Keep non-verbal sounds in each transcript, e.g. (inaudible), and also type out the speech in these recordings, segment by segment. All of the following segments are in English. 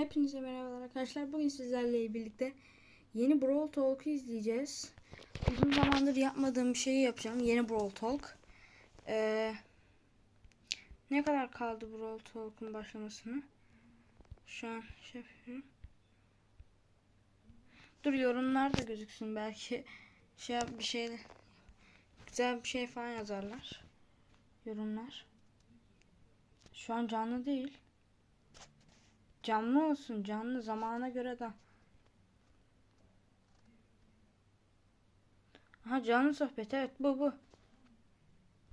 Hepinize merhabalar arkadaşlar. Bugün sizlerle birlikte yeni Brawl Talk'u izleyeceğiz. Uzun zamandır yapmadığım bir şeyi yapacağım. Yeni Brawl Talk. Ee, ne kadar kaldı Brawl Talk'un başlamasına? Şu an şey yapıyorum. Dur yorumlar da gözüksün belki şey bir şey güzel bir şey falan yazarlar. Yorumlar. Şu an canlı değil. Canlı olsun canlı zamana göre de. Aha canlı sohbet evet bu bu.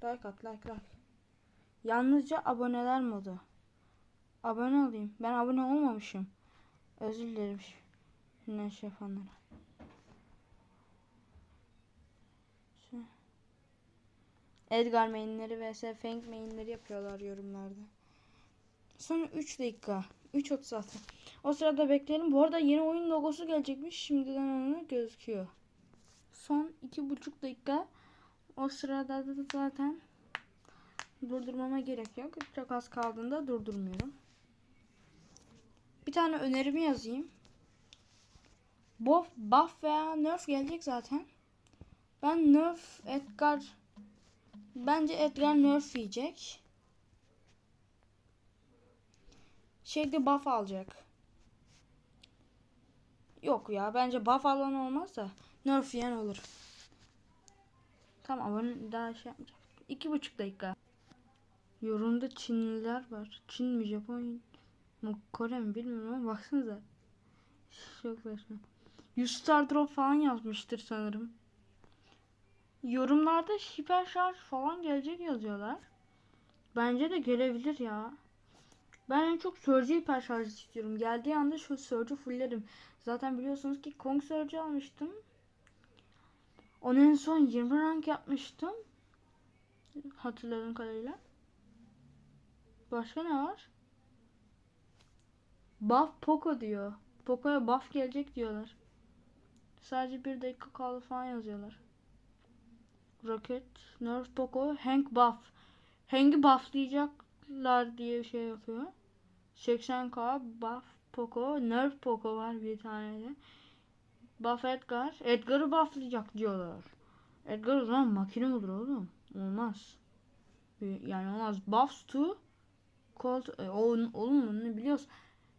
Like at like like. Yalnızca aboneler modu. Abone olayım. Ben abone olmamışım. Özür dilerim. Ne şey yapanlara. Edgar mainleri vs Fang mainleri yapıyorlar yorumlarda. Sonra 3 dakika. 3.36. O sırada bekleyelim. Bu arada yeni oyun logosu gelecekmiş. Şimdiden onu gözüküyor. Son 2.5 dakika. O sırada da zaten durdurmama gerek yok. Çok az kaldığında durdurmuyorum. Bir tane önerimi yazayım. Buff, buff veya nerf gelecek zaten. Ben nerf Edgar bence Edgar nerf yiyecek. Şeyde buff alacak. Yok ya bence buff alan olmaz da nerf yiyen olur. Tamam abone daha şey yapmayacağım. İki buçuk dakika. Yorumda Çinliler var. Çin mi Japon mu Kore mi bilmiyorum ama baksanıza. Çok saçma. 100 star drop falan yazmıştır sanırım. Yorumlarda hiper şarj falan gelecek yazıyorlar. Bence de gelebilir ya. Ben en çok Surge hiper şarj istiyorum. Geldiği anda şu Surge'ü fullerim. Zaten biliyorsunuz ki Kong Surge almıştım. Onu en son 20 rank yapmıştım. Hatırladığım kadarıyla. Başka ne var? Buff Poco diyor. Poco'ya buff gelecek diyorlar. Sadece bir dakika kaldı falan yazıyorlar. Rocket, Nerf Poco, Hank buff. Hank'i bufflayacaklar diye şey yapıyor. 80k buff Poco, Nerf Poco var bir tane de. Buff Edgar. Edgar'ı bufflayacak diyorlar. Edgar zaman makine olur oğlum. Olmaz. Yani olmaz. Buffs to Colt. E, oğlum, oğlum onu biliyoruz.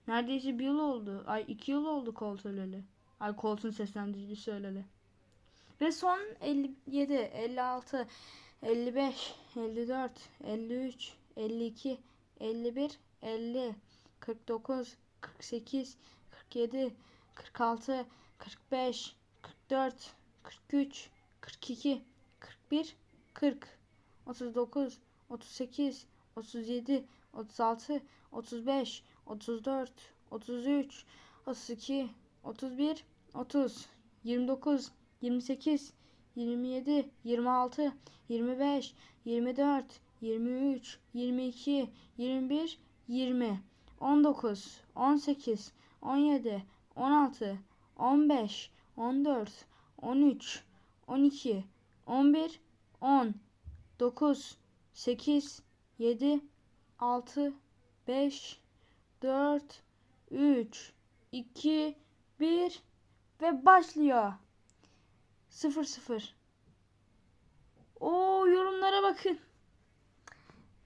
Neredeyse bir yıl oldu. Ay iki yıl oldu Colt öleli. Ay Colt'un seslendiricisi öleli. Ve son 57, 56, 55, 54, 53, 52, 51, 50, 49, 48, 47, 46, 45, 44, 43, 42, 41, 40, 39, 38, 37, 36, 35, 34, 33, 32, 31, 30, 29, 28, 27, 26, 25, 24, 23, 22, 21, 20, 19, 18, 17, 16, 15, 14, 13, 12, 11, 10, 9, 8, 7, 6, 5, 4, 3, 2, 1 ve başlıyor. 0 0. Oo yorumlara bakın.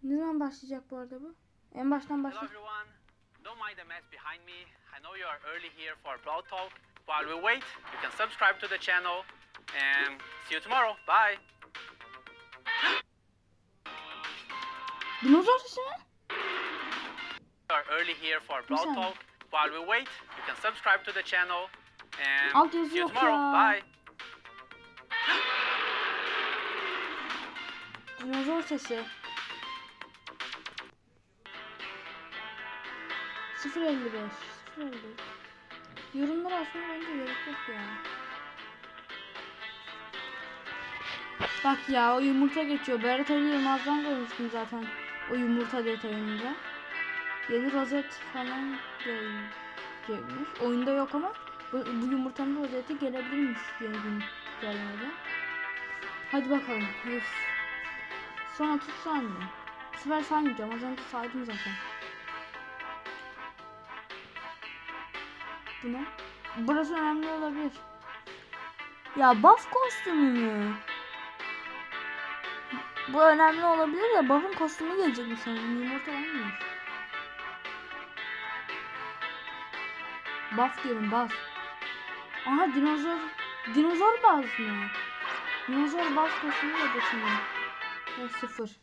Ne zaman başlayacak bu arada bu? En baştan başla. Don't mind the mess behind me. I know you are early here for Brawl Talk. While we wait, you can subscribe to the channel and see you tomorrow. Bye. Dinozor sesi mi? You are early here for Brawl Güzel. Talk. While we wait, you can subscribe to the channel and Alt see you tomorrow. ya. Bye. (gasps) Dinozor sesi. 055 055 Yorumları açmaya bence gerek yok ya. Bak ya o yumurta geçiyor. Berat Ali Yılmaz'dan görmüştüm zaten o yumurta detayında. Yeni rozet falan gelecekmiş. Oyunda yok ama bu, bu yumurtanın rozeti gelebilirmiş yeni gün gelmede. Hadi bakalım. Üf. Son 30 saniye. Bu sefer saymayacağım. Az önce saydım zaten. Bu ne? Burası önemli olabilir. Ya buff kostümü mü? Bu önemli olabilir de buff'ın kostümü gelecek mi sanırım? Yumurta olmuyor. Buff diyorum buff. Aha dinozor. Dinozor baz mı? Dinozor baz kostümü gelecek sanırım. Ya sıfır.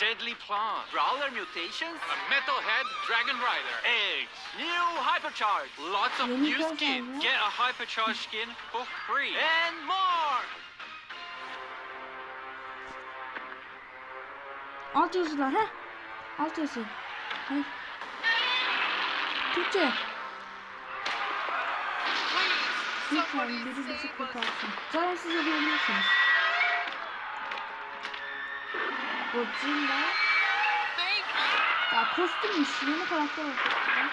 Deadly plant. Brawler mutations, A metalhead dragon rider. Eggs. new hypercharge, Lots of new göz skin. Get a hypercharged skin for free. and more! Alt yazılar he. Alt yazı. Hayır. Türkçe. Lütfen biri bizi kurtarsın. Zaten siz de Godzilla. Ya kostümmüş. Yeni karakter olsaydı.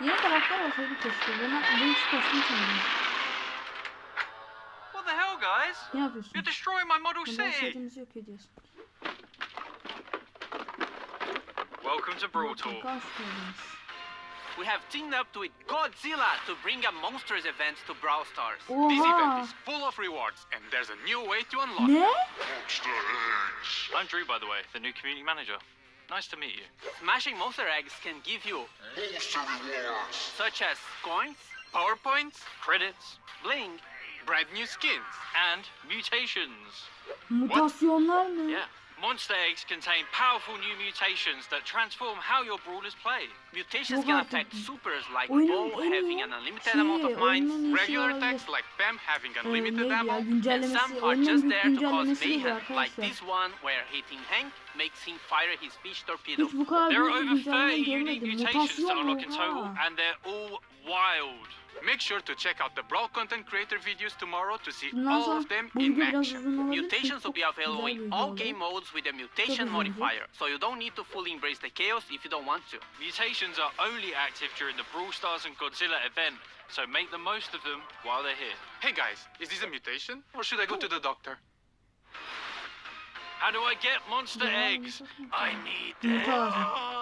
Yeni karakter olsaydı keşke. Bana bu hiç kostüm sanırım. What the hell, guys? Ne yapıyorsun? You're destroying my model city. şeyimizi yok ediyorsun? Welcome to Brawl Talk. Mutlaka hoş geldiniz. We have teamed up with Godzilla to bring a Monsters event to Brawl Stars. This event is full of rewards, and there's a new way to unlock Ne? I'm Drew, by the way, the new community manager. Nice to meet you. Smashing Monster eggs can give you monster rewards, such as coins, PowerPoints, credits, bling, brand new skins, and mutations. Mutasyonlar mı? Yeah. Monster eggs contain powerful new mutations that transform how your brawlers play. Mutations can affect supers like Bo having an unlimited amount of mines, oyunun en iyi şeyi Regular attacks like Pam having unlimited ammo. and some are just there to cause mayhem, like this one where hitting Hank makes him fire his fish torpedo. Hiç bu kadar There are over 30 unique mutations to unlock in total, and they're all wild. Make sure to check out the Brawl content creator videos tomorrow to see Bundan all of them in action. Mutations will be available in all game modes with a mutation modifier, so you don't need to fully embrace the chaos if you don't want to. Mutations are only active during the Brawl Stars and Godzilla event, so make the most of them while they're here. Hey guys, is this a mutation? Or should I go to the doctor? How do I get monster Ya, eggs? I need them.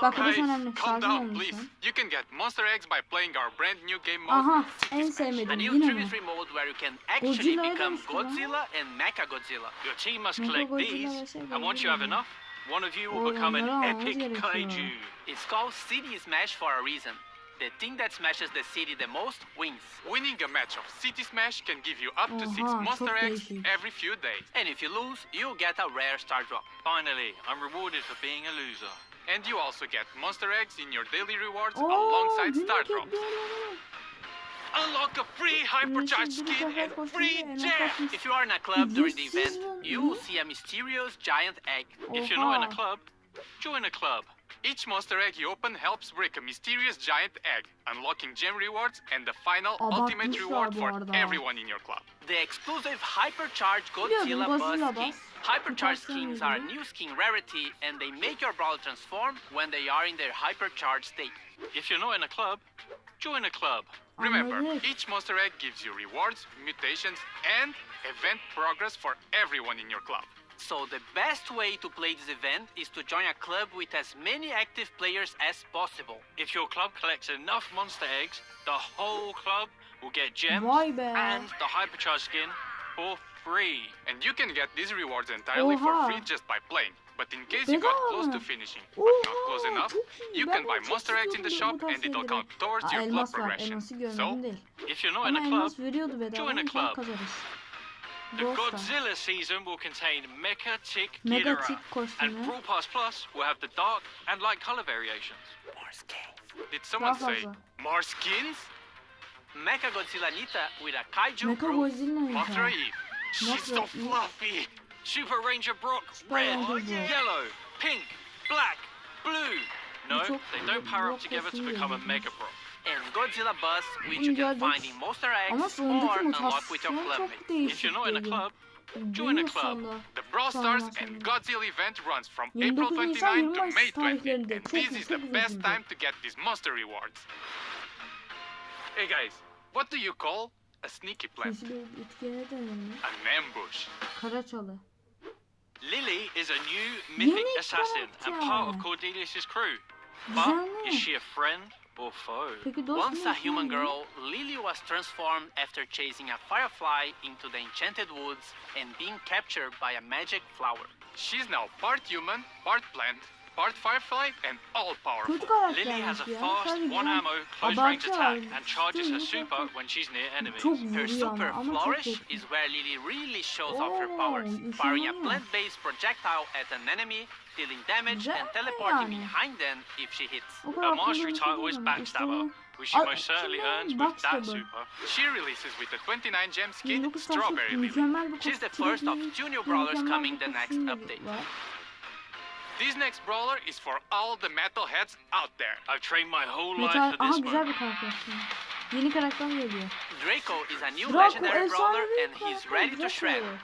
Bak burası Guys, önemli. calm down please. You can get monster eggs by playing our brand new game mode. Aha en Smash. A new? 3v3 mode where you can actually become. Godzilla and Mecha Godzilla. Your team must collect these, and once you have enough, one of you will become an epic kaiju. It's called City Smash for a reason. The team that smashes the city the most wins. Winning a match of City Smash can give you up to six monster çok eggs every few days. And if you lose, you get a rare star drop. Finally, I'm rewarded for being a loser. And you also get monster eggs in your daily rewards Oo, alongside star drops. Unlock a free hypercharged skin and free koşunca gem. If you are in a club during the event, you will see a mysterious giant egg. If you're not in a club, join a club. Each monster egg you open helps break a mysterious giant egg, unlocking gem rewards and the final ultimate reward for everyone in your club. The exclusive Hypercharged Godzilla Biliyordum, Godzilla Buzz skin. Buzz. Hypercharged skins are a new skin rarity and they make your brawler transform when they are in their hypercharged state. If you're not in a club, join a club. Remember, each monster egg gives you rewards, mutations, and event progress for everyone in your club. So the best way to play this event is to join a club with as many active players as possible. If your club collects enough monster eggs, the whole club will get gems and the hypercharge skin for free. And you can get these rewards entirely for free just by playing. But in case you got close to finishing, but not close enough, you can buy monster eggs in the shop and it'll count towards your club progression. So. If you're not in a club, elmas veriyordu bedava. join a club. Kazarız. the Brawl Godzilla season will contain Mecha Tick Mega Ghidorah, Tick and Brawl Pass Plus will have the dark and light color variations. More skins. did someone Daha say fazla. more skins? Mecha Godzilla Nita with a kaiju Mecha crew. Godzilla Mothra? Eve. She's so fluffy. Super Ranger Brock, red, yellow, pink, black, blue. No, they don't power up together to become a geldi. Mega Brock. Godzilla Bus, which you can find in Monster sondaki or unlock with your mutasyon clubmates. çok değişik. If you're not in a club, join a club. The Brawl Stars and Godzilla event runs from April Nisan 29 to May 20, and this is the best time to get these monster rewards. Hey guys, what do you call a sneaky plant? Sesi bir etkilene dönelim. An ambush. Lily is a new mythic assassin and part of. Cordelius' crew. But is she a friend or foe? Peki dost Once a human girl, Lily was transformed after chasing a firefly into the enchanted woods and being captured by a magic flower. She's now part human, part plant, part firefly, and all powerful. Lily has a fast, one ammo, close range attack and charges her super when she's near enemies. Her super ama, ama çok flourish is where Lily really shows off her powers, firing a plant-based projectile at an enemy, dealing damage and teleporting behind them if she hits. Her mastery title is Backstabber, which she most certainly earns with that super. She releases with the 29 gem skin Strawberry Lily. She's the first of Çilekli two new bir brawlers coming the next update. Var. This next brawler is for all the metalheads out there. I've trained my whole life Metal, for aha this güzel bir karakter. şimdi. Yeni karakter geliyor. Draco is a new Draco legendary brawler efsanevi and he's ready to shred. Draco.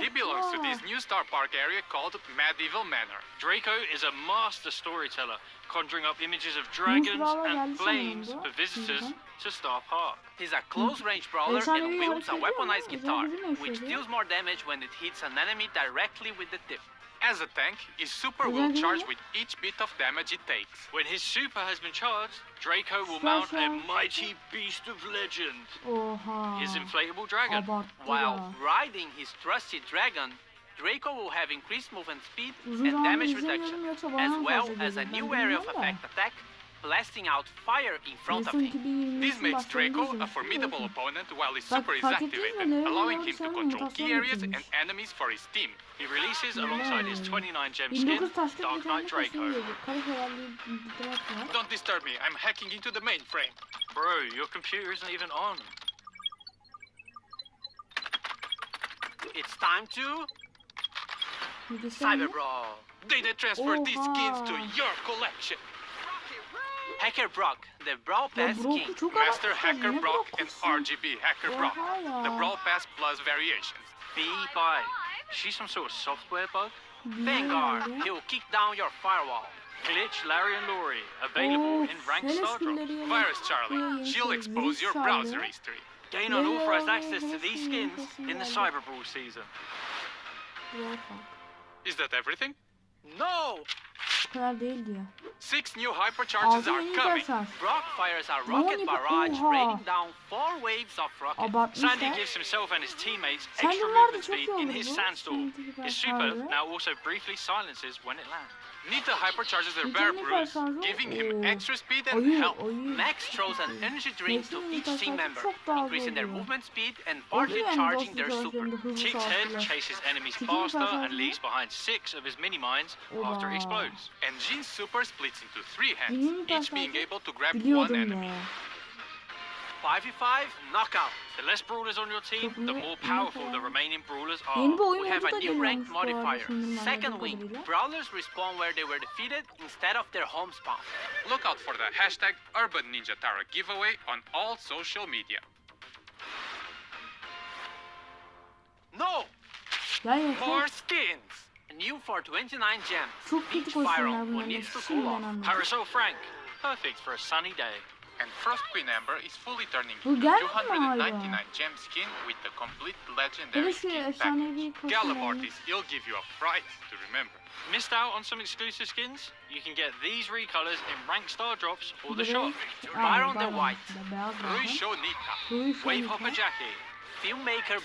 He belongs to this new Star Park area called Medieval Manor. Draco is a master storyteller, conjuring up images of dragons and flames for visitors to Star Park. He's a close-range brawler Efsanevi and wields a weaponized guitar, which deals more damage when it hits an enemy directly with the tip. As a tank, his super will Üzerinde charge with each bit of damage it takes. When his super has been charged, Draco will mount a mighty beast of legend, Oha. his inflatable dragon. While riding his trusty dragon, Draco will have increased movement speed and damage reduction, as well as a new Ben area of effect attack, blasting out fire in front of him. This makes Draco a formidable opponent while his super is fark ettiniz mi? activated, allowing him to control key areas and enemies for his team. He (gasps) releases alongside his 29 gem skin, Dark Knight Draco. geliyor. Kara şövalye bir taraf var. Don't disturb me, I'm hacking into the mainframe. Bro, your computer isn't even on. It's time to Cyber? Brawl. Data transfer these skins to your collection. Hacker Brock, the Brawl Pass Brock'u King. Master. Hacker Brock Brock and? RGB Hacker Brock. The Brawl Pass plus variations. Be by. She's some sort of software bug. Vanguard, he'll kick down your firewall. Glitch, Larry and Laurie. Available in ranked hele Star Drops. Virus Charlie, she'll expose your browser history. Gain Yeah, unauthorized access to these skins in the yeah. Cyber Brawl season. Is that everything? No! Bu kadar değil diyor. Six new hypercharges are coming. Brock fires a rocket barrage, raining down four waves of rockets. Sandy gives himself and his teammates extra movement speed in his sandstorm. His super now also briefly silences when it lands. Nita hypercharges her Nita bear ne bruise, hypercharge? giving him oh. extra speed and Ayı, health. Max throws an energy drink to each team member, increasing their movement speed and Oluyor partly charging their super. savaşlarında hızlı head chases enemies faster and leaves behind six of his mini mines after it Oba. explodes. And Jean's super splits into three hands, each being able to grab one enemy. Ya. 5v5 knockout. The less brawlers on your team, the more powerful the remaining brawlers are. oyun We have a new geliyormuş ranked bu arada modifier. Second anladığım wing. Brawlers respawn where they were defeated instead of their home spawn. Look out for the hashtag Urban Ninja Tara giveaway on all social media. No! Ya yeter. More skins! New for 29 gems. Çok kötü Beach kostümler Byron, who needs to cool off. anladım. Parasol Frank, perfect for a sunny day. And Frost Queen Amber is fully turning Bu into 299 gem skin with the complete legendary skin package. efsanevi is he'll give you a fright to remember. Missed out on some exclusive skins? You can get these recolors in rank star drops or the shop. Byron the White. Beyaz Rui zaten. Nita, Wave Hopper Jackie, Filmmaker.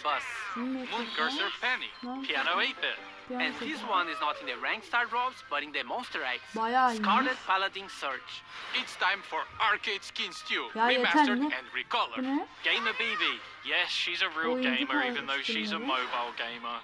Filmmaker Moon Cursor Penny, Piano 8-bit, And this one is not in the ranked star drops, but in the Monster iyi. Scarlet Paladin Search. It's time for Arcade Skin Stew, remastered and recolored. Gamer BB. Yes, she's a real gamer even though she's a mobile gamer.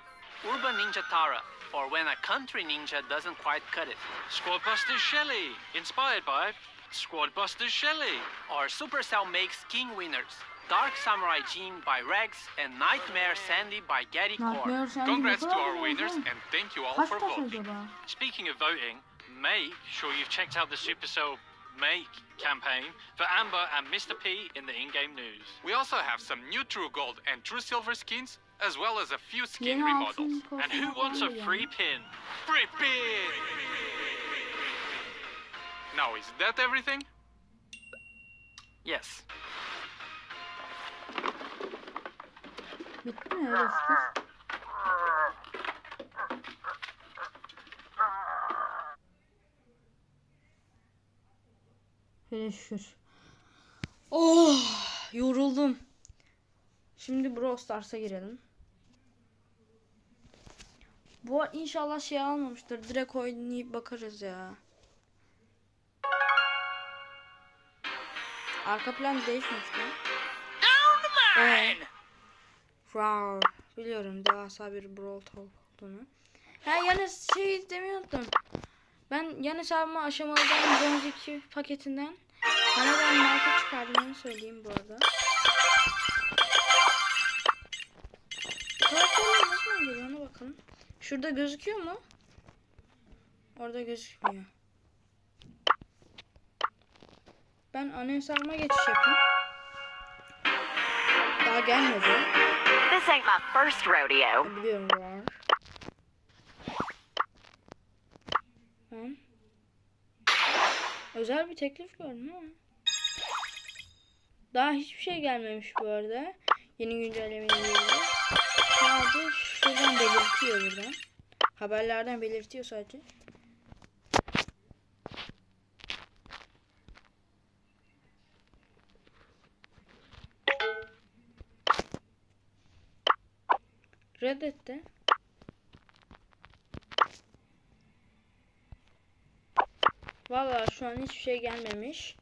Urban Ninja Tara, for when a country ninja doesn't quite cut it. Squad Busters Shelly, inspired by Squad Busters Shelly. Or Supercell makes King Winners. Dark Samurai Jean by Rex and Nightmare Sandy by Gary Core. Nightmare Sandy Congrats to our winners and thank you all for voting. Speaking of voting, make sure you've checked out the Supercell Make campaign for Amber and Mr. P in the in-game news. We also have some new True Gold and True Silver skins, as well as a few skin remodels. And who wants a falan free pin? Free pin! Now, is that everything? Yes. Bitti mi? Evet şükür. Hele şükür. Oh yoruldum. Şimdi Brawl Stars'a girelim. Bu inşallah şey almamıştır. Direkt oynayıp bakarız ya. Arka plan değişmemişti. Evet. Wow. Biliyorum devasa bir Brawl Talk olduğunu. Ha yani şey unuttum. Ben yan hesabıma aşamalıdan bronz 2 paketinden bana ben marka çıkardığını söyleyeyim bu arada. Karakterler geliyor ona bakalım. Şurada gözüküyor mu? Orada gözükmüyor. Ben ana hesabıma geçiş yapayım. Daha gelmedi. This ain't my first rodeo. Özel bir teklif gördüm ama. Daha hiçbir şey gelmemiş bu arada. Yeni güncellemeyle ilgili. Sadece şuradan belirtiyor buradan. Haberlerden belirtiyor sadece. Reddetti. Vallahi şu an hiçbir şey gelmemiş.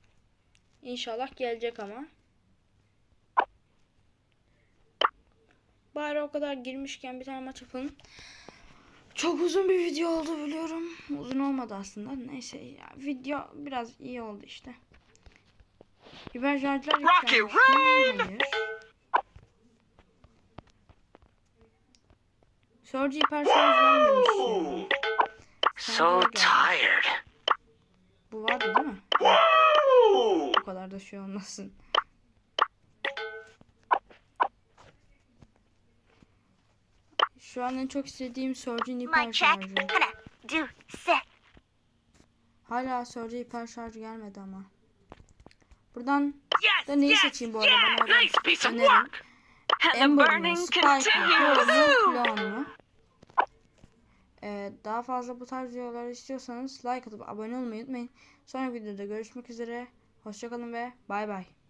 İnşallah gelecek ama. Bari o kadar girmişken bir tane maç yapalım. Çok uzun bir video oldu biliyorum. Uzun olmadı aslında. Neyse ya video biraz iyi oldu işte. Biber Rocket yükselmiş Surgery personel vermemiş. So tired. Bu vardı değil mi? Bu kadar da şey olmasın. Şu an en çok istediğim Surgeon hiper şarjı. Hala Surgeon hiper şarjı gelmedi ama. Buradan da neyi seçeyim bu arada? Bana oradan önerin. Ember mi? Spike mi? Clone mu? Ee, daha fazla bu tarz videolar istiyorsanız like atıp abone olmayı unutmayın. Sonraki videoda görüşmek üzere. Hoşçakalın ve bay bay.